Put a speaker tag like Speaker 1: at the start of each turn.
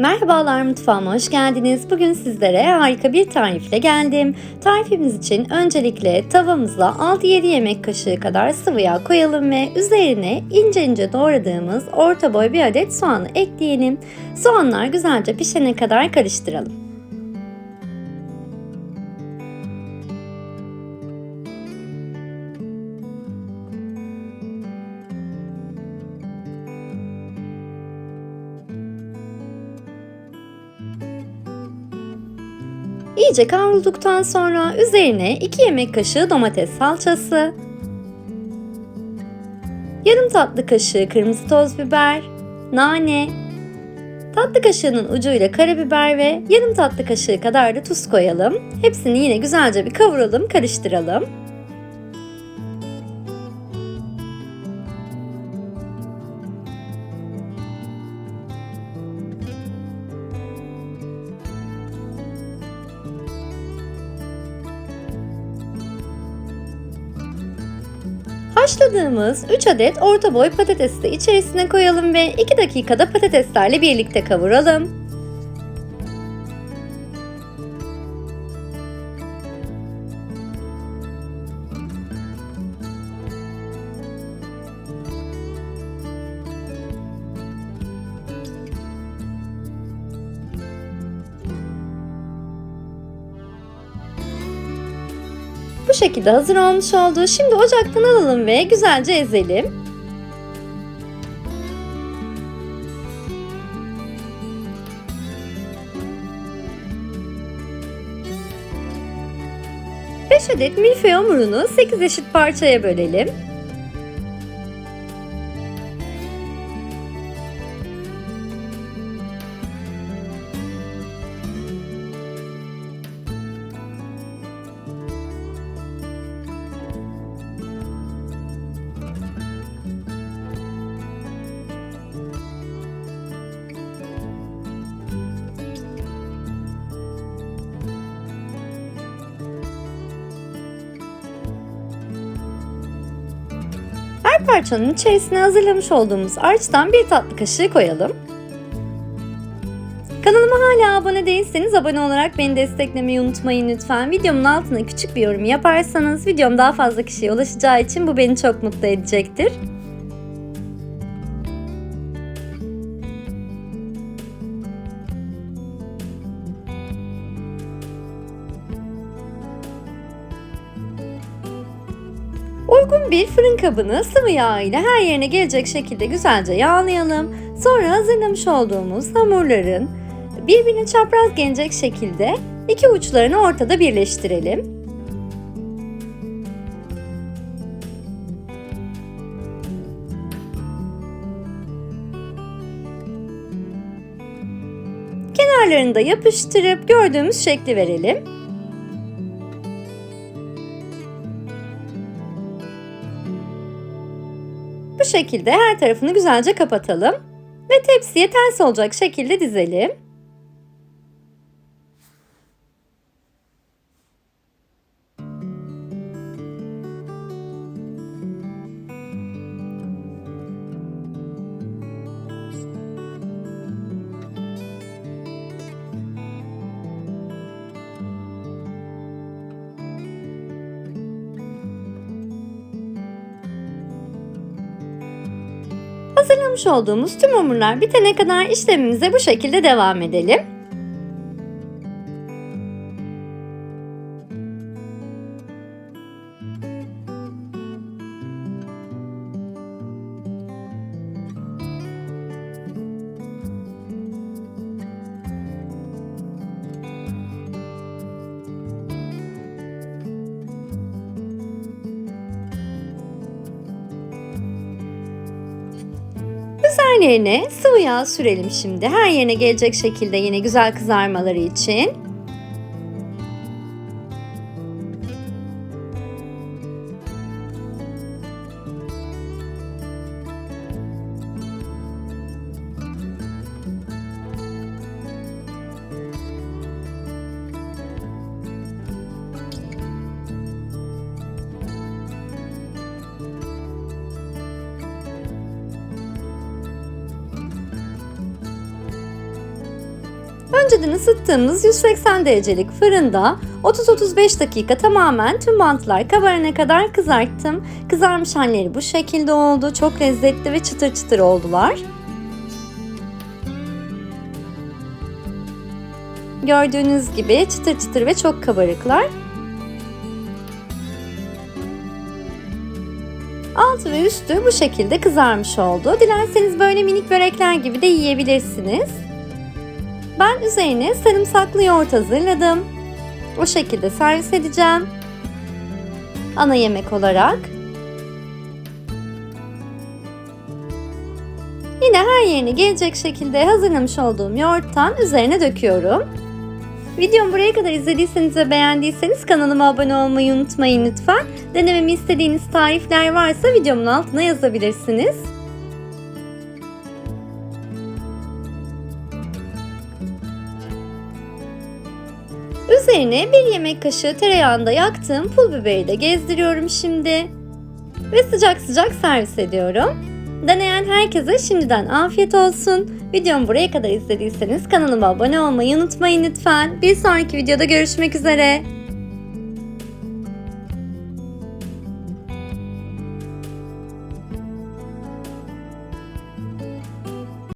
Speaker 1: Merhabalar mutfağıma hoş geldiniz. Bugün sizlere harika bir tarifle geldim. Tarifimiz için öncelikle tavamıza 6-7 yemek kaşığı kadar sıvı yağ koyalım ve üzerine ince ince doğradığımız orta boy bir adet soğanı ekleyelim. Soğanlar güzelce pişene kadar karıştıralım. İyice kavrulduktan sonra üzerine 2 yemek kaşığı domates salçası, yarım tatlı kaşığı kırmızı toz biber, nane, tatlı kaşığının ucuyla karabiber ve yarım tatlı kaşığı kadar da tuz koyalım. Hepsini yine güzelce bir kavuralım, karıştıralım. Haşladığımız 3 adet orta boy patatesi de içerisine koyalım ve 2 dakikada patateslerle birlikte kavuralım. Bu şekilde hazır olmuş oldu. Şimdi ocaktan alalım ve güzelce ezelim. Beş adet milföy hamurunu 8 eşit parçaya bölelim. Parçanın içerisine hazırlamış olduğumuz harçtan bir tatlı kaşığı koyalım. Kanalıma hala abone değilseniz abone olarak beni desteklemeyi unutmayın lütfen. Videomun altına küçük bir yorum yaparsanız videom daha fazla kişiye ulaşacağı için bu beni çok mutlu edecektir. Uygun bir fırın kabını sıvı yağ ile her yerine gelecek şekilde güzelce yağlayalım. Sonra hazırlamış olduğumuz hamurların birbirine çapraz gelecek şekilde iki uçlarını ortada birleştirelim. Kenarlarını da yapıştırıp gördüğümüz şekli verelim. Şekilde her tarafını güzelce kapatalım ve tepsiye ters olacak şekilde dizelim. Hazırlamış olduğumuz tüm hamurlar bitene kadar işlemimize bu şekilde devam edelim. Üzerlerine sıvı yağ sürelim şimdi. Her yerine gelecek şekilde yine güzel kızarmaları için. Önceden ısıttığımız 180 derecelik fırında 30-35 dakika tamamen tüm mantılar kabarana kadar kızarttım. Kızarmış halleri bu şekilde oldu. Çok lezzetli ve çıtır çıtır oldular. Gördüğünüz gibi çıtır çıtır ve çok kabarıklar. Altı ve üstü bu şekilde kızarmış oldu. Dilerseniz böyle minik börekler gibi de yiyebilirsiniz. Ben üzerine sarımsaklı yoğurt hazırladım. O şekilde servis edeceğim. Ana yemek olarak. Yine her yerine gelecek şekilde hazırlamış olduğum yoğurttan üzerine döküyorum. Videomu buraya kadar izlediyseniz ve beğendiyseniz kanalıma abone olmayı unutmayın lütfen. Denememi istediğiniz tarifler varsa videomun altına yazabilirsiniz. Üzerine bir yemek kaşığı tereyağında yaktığım pul biberi de gezdiriyorum şimdi. Ve sıcak sıcak servis ediyorum. Deneyen herkese şimdiden afiyet olsun. Videomu buraya kadar izlediyseniz kanalıma abone olmayı unutmayın lütfen. Bir sonraki videoda görüşmek üzere.